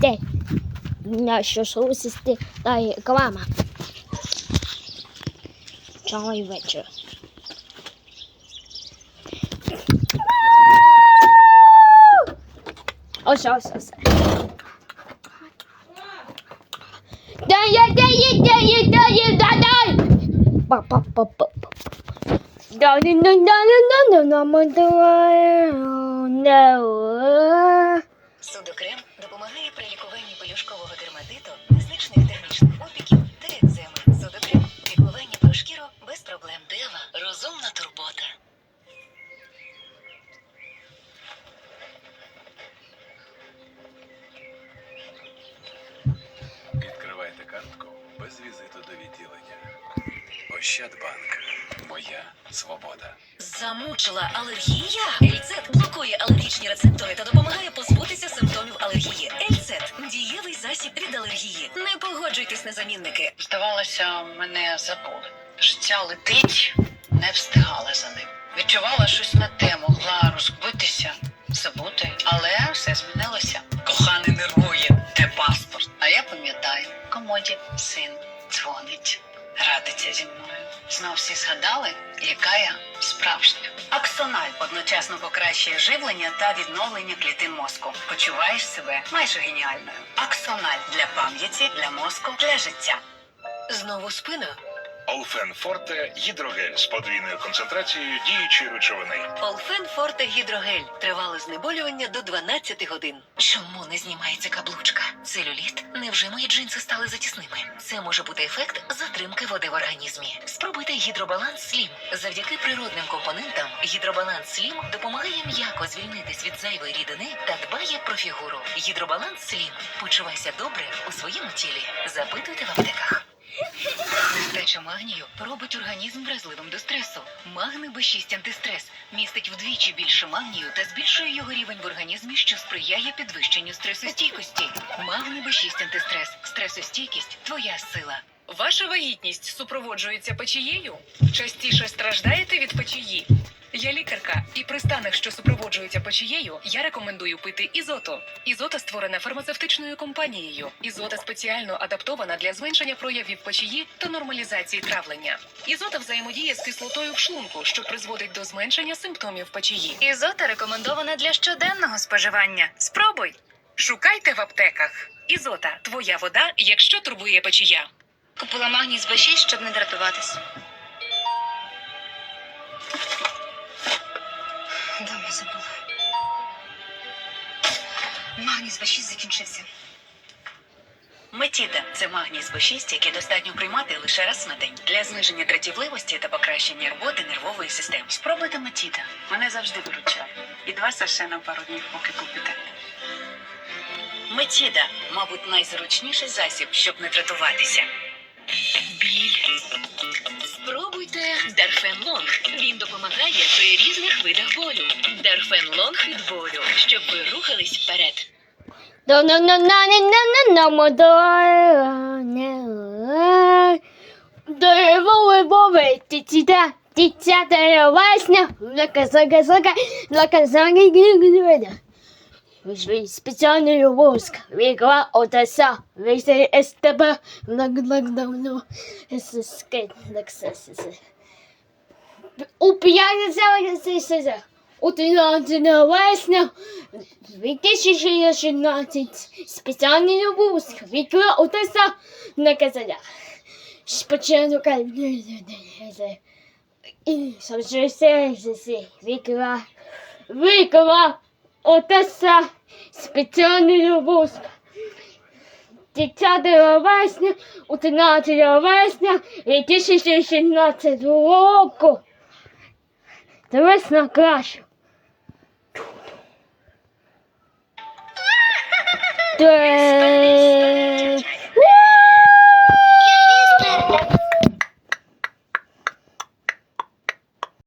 sister. That's your soul sister. Dai grandma. Jolly Richard. Oh, sorry, sorry, sorry. no, no, no, no, no, no, no, no, no, no, no, no, No, no, no, no, no, no, no, no, no, no, no, no, no, no, Ощадбанк. Моя свобода. Замучила алергія. Ельцет блокує алергічні рецептори та допомагає позбутися симптомів алергії. Ельцет дієвий засіб від алергії. Не погоджуйтесь на замінники. Здавалося, мене забули. Життя летить, не встигала за ним. Відчувала щось не те, могла розбитися, забути, але все змінилося. Коханий нервує, де паспорт. А я пам'ятаю, комоді син дзвонить, радиться зі мною. Знов всі згадали, яка я справжня. Аксональ одночасно покращує живлення та відновлення клітин мозку. Почуваєш себе майже геніальною. Аксональ для пам'яті, для мозку, для життя. Знову спина. Олфен Форте гідрогель з подвійною концентрацією діючої речовини. Олфен Форте Гідрогель. Тривале знеболювання до 12 годин. Чому не знімається каблучка? Целюліт? Невже мої джинси стали затісними? Це може бути ефект затримки води в організмі. Спробуйте гідробаланс Слім. Завдяки природним компонентам гідробаланс Слім допомагає м'яко звільнитись від зайвої рідини та дбає про фігуру. Гідробаланс Слім. Почувайся добре у своєму тілі. Запитуйте в аптеках. Нестача магнію робить організм вразливим до стресу. Магни Б6 антистрес містить вдвічі більше магнію та збільшує його рівень в організмі, що сприяє підвищенню стресостійкості. Магни Б6 антистрес. Стресостійкість твоя сила. Ваша вагітність супроводжується печією? Частіше страждаєте від печії? Я лікарка, і при станах, що супроводжуються печією, я рекомендую пити ізото. Ізота створена фармацевтичною компанією. Ізота спеціально адаптована для зменшення проявів печії та нормалізації травлення. Ізота взаємодіє з кислотою в шлунку, що призводить до зменшення симптомів печії. Ізота рекомендована для щоденного споживання. Спробуй. Шукайте в аптеках. Ізота твоя вода, якщо турбує печія. Купила магній з B6, щоб не дратуватись. Дома забула. Магній з B6 закінчився. Метіда це магній з Б6, який достатньо приймати лише раз на день для зниження дратівливості та покращення роботи нервової системи. Спробуйте Матіда. Мене завжди виручає. І два саше на пару днів, поки купите. Метіда, мабуть, найзручніший засіб, щоб не дратуватися. Біль. Спробуйте Дарфен Лонг допомагає при різних видах болю. Дерфенлонг від болю, щоб ви рухались вперед. Деревовий бови, тіціда, тіця деревесня, лаказага зага, лаказага гігвіда. Спеціальний вузк, вікла отеса, віксей СТБ, лак лак давно, ССК, лаксесесе. У сесіси. У 13 вересня 2016 спеціальний випуск вікла Отеса наказання. Спочатку і савжеся вікла вікла Отеса спеціальний випуск. 10 вересня, у 13 вересня 2016 року. Дивись на кашу. Та...